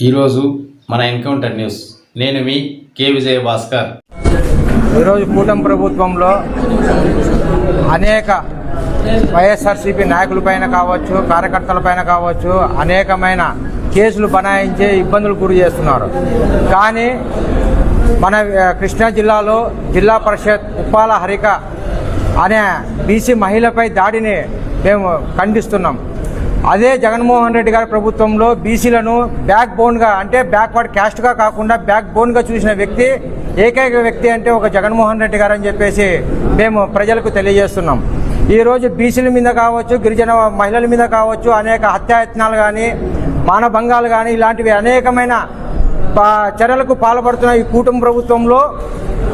ఈరోజు మన encounter news. నేను మీ కె విజయ భాస్కర్. ఈరోజు కూటమి ప్రభుత్వంలో అనేక వైఎస్ఆర్సీపీ నాయకులపైన కావచ్చు కార్యకర్తలపైన కావచ్చు అనేకమైన కేసులు బనాయించే ఇబ్బందులు గురి చేస్తున్నారు. కానీ మన కృష్ణా జిల్లాలో జిల్లా పరిషత్ ఉప్పాల హరిక అనే బీసీ మహిళపై దాడిని మేము ఖండిస్తున్నాం. అదే జగన్మోహన్ రెడ్డి గారి ప్రభుత్వంలో బీసీలను బ్యాక్ బోన్గా అంటే బ్యాక్వర్డ్ క్యాస్ట్గా కాకుండా బ్యాక్ బోన్గా చూసిన వ్యక్తి ఏకైక వ్యక్తి అంటే ఒక జగన్మోహన్ రెడ్డి గారు అని చెప్పేసి మేము ప్రజలకు తెలియజేస్తున్నాం. ఈరోజు బీసీల మీద కావచ్చు గిరిజన మహిళల మీద కావచ్చు అనేక హత్యాయత్నాలు కానీ మానభంగాలు కానీ ఇలాంటివి అనేకమైన పా- చర్యలకు పాల్పడుతున్న ఈ కూటమి ప్రభుత్వంలో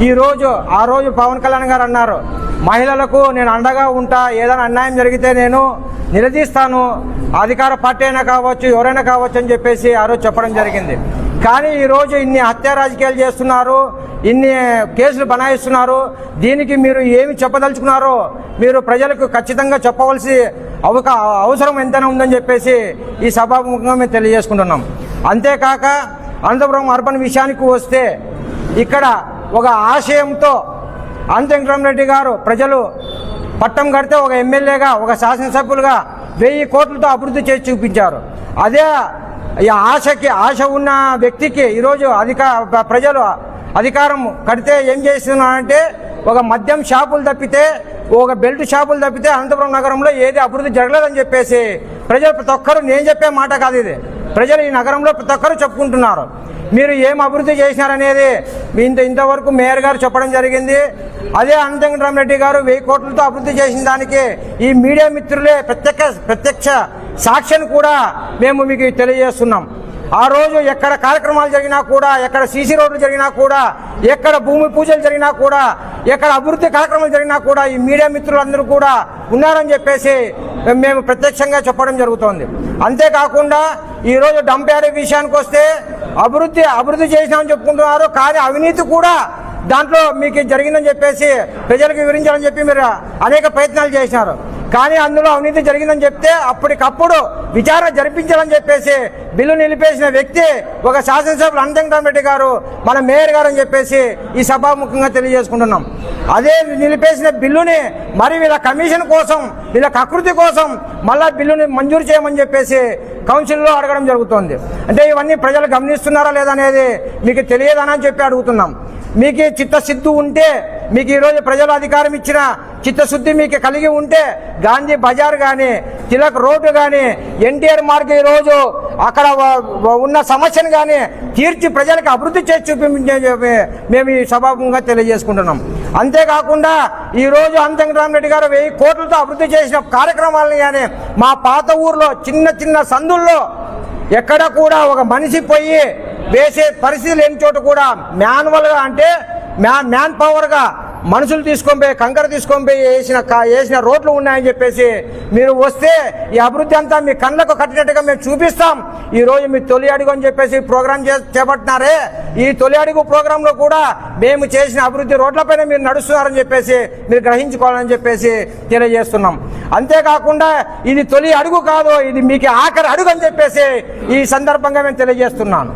ఈరోజు ఆ రోజు పవన్ కళ్యాణ్ గారు అన్నారు మహిళలకు నేను అండగా ఉంటా ఏదైనా అన్యాయం జరిగితే నేను నిలదీస్తాను అధికార పార్టీ అయినా కావచ్చు ఎవరైనా కావచ్చు అని చెప్పేసి ఆ రోజు చెప్పడం జరిగింది. కానీ ఈరోజు ఇన్ని హత్య రాజకీయాలు చేస్తున్నారు ఇన్ని కేసులు బనాయిస్తున్నారు దీనికి మీరు ఏమి చెప్పదలుచుకున్నారో మీరు ప్రజలకు ఖచ్చితంగా చెప్పవలసి అవక అవసరం ఎంతైనా ఉందని చెప్పేసి ఈ సభాముఖంగా మేము తెలియజేసుకుంటున్నాం. అంతేకాక అనంతపురం అర్బన్ విషయానికి వస్తే ఇక్కడ ఒక ఆశయంతో అనంత రెడ్డి గారు ప్రజలు పట్టం కడితే ఒక ఎమ్మెల్యేగా ఒక శాసనసభ్యులుగా వెయ్యి కోట్లతో అభివృద్ధి చేసి చూపించారు. అదే ఈ ఆశకి ఆశ ఉన్న వ్యక్తికి ఈరోజు అధిక ప్రజలు అధికారం కడితే ఏం చేస్తున్నారంటే ఒక మద్యం షాపులు తప్పితే ఒక బెల్ట్ షాపులు తప్పితే అనంతపురం నగరంలో ఏది అభివృద్ధి జరగలేదని చెప్పేసి ప్రజలు ప్రతి ఒక్కరు నేను చెప్పే మాట కాదు ఇది. ప్రజలు ఈ నగరంలో ప్రతి ఒక్కరు చెప్పుకుంటున్నారు. మీరు ఏం అభివృద్ధి చేసినారనేది మీ ఇంత ఇంతవరకు మేయర్ గారు చెప్పడం జరిగింది. అదే అనంతరెడ్డి గారు వెయ్యి కోట్లతో అభివృద్ధి చేసిన దానికి ఈ మీడియా మిత్రులే ప్రత్యక్ష ప్రత్యక్ష సాక్ష్యం కూడా మేము మీకు తెలియజేస్తున్నాం. ఆ రోజు ఎక్కడ కార్యక్రమాలు జరిగినా కూడా ఎక్కడ సీసీ రోడ్లు జరిగినా కూడా ఎక్కడ భూమి పూజలు జరిగినా కూడా ఎక్కడ అభివృద్ధి కార్యక్రమాలు జరిగినా కూడా ఈ మీడియా మిత్రులందరూ కూడా ఉన్నారని చెప్పేసి మేము ప్రత్యక్షంగా చెప్పడం జరుగుతోంది. అంతేకాకుండా ఈరోజు డంప్ యార్డ్ విషయానికి వస్తే అభివృద్ధి అభివృద్ధి చేసినామని చెప్పుకుంటున్నారు కానీ అవినీతి కూడా దాంట్లో మీకు జరిగిందని చెప్పేసి ప్రజలకు వివరించాలని చెప్పి మీరు అనేక ప్రయత్నాలు చేసినారు. కానీ అందులో అవినీతి జరిగిందని చెప్తే అప్పటికప్పుడు విచారణ జరిపించాలని చెప్పేసి బిల్లు నిలిపేసిన వ్యక్తి ఒక శాసనసభ్యులు అనంతరామరెడ్డి గారు మన మేయర్ గారు అని చెప్పేసి ఈ సభాముఖంగా తెలియజేసుకుంటున్నాం. అదే నిలిపేసిన బిల్లుని మరి వీళ్ళ కమిషన్ కోసం వీళ్ళ కకృతి కోసం మళ్ళా బిల్లుని మంజూరు చేయమని చెప్పేసి కౌన్సిల్లో అడగడం జరుగుతోంది. అంటే ఇవన్నీ ప్రజలు గమనిస్తున్నారా లేదా అనేది మీకు తెలియదనని చెప్పి అడుగుతున్నాం. మీకు చిత్తశుద్ధి ఉంటే మీకు ఈరోజు ప్రజలు అధికారం ఇచ్చిన చిత్తశుద్ధి మీకు కలిగి ఉంటే గాంధీ బజార్ కానీ తిలక్ రోడ్డు కానీ ఎన్టీఆర్ మార్గ్ ఈరోజు అక్కడ ఉన్న సమస్యను కానీ తీర్చి ప్రజలకు అభివృద్ధి చేసి చూపించే మేము ఈ సభాముఖంగా తెలియజేసుకుంటున్నాం. అంతేకాకుండా ఈరోజు అంత రెడ్డి గారు వెయ్యి కోట్లతో అభివృద్ధి చేసిన కార్యక్రమాలను కానీ మా పాత ఊర్లో చిన్న చిన్న సందుల్లో ఎక్కడ కూడా ఒక మనిషి పోయి వేసే పరిస్థితి లేని చోట కూడా మాన్యువల్గా అంటే మ్యాన్ మ్యాన్ పవర్గా మనుషులు తీసుకొని పోయి కంకర తీసుకొని పోయి వేసిన వేసిన రోడ్లు ఉన్నాయని చెప్పేసి మీరు వస్తే ఈ అభివృద్ధి అంతా మీ కళ్ళకు కట్టినట్టుగా మేము చూపిస్తాం. ఈరోజు మీ తొలి అడుగు అని చెప్పేసి ప్రోగ్రాం చే చేపట్టినారే. ఈ తొలి అడుగు ప్రోగ్రాంలో కూడా మేము చేసిన అభివృద్ధి రోడ్లపైన మీరు నడుస్తున్నారని చెప్పేసి మీరు గ్రహించుకోవాలని చెప్పేసి తెలియజేస్తున్నాం. అంతేకాకుండా ఇది తొలి అడుగు కాదు ఇది మీకు ఆఖరి అడుగు అని చెప్పేసి ఈ సందర్భంగా మేము తెలియజేస్తున్నాను.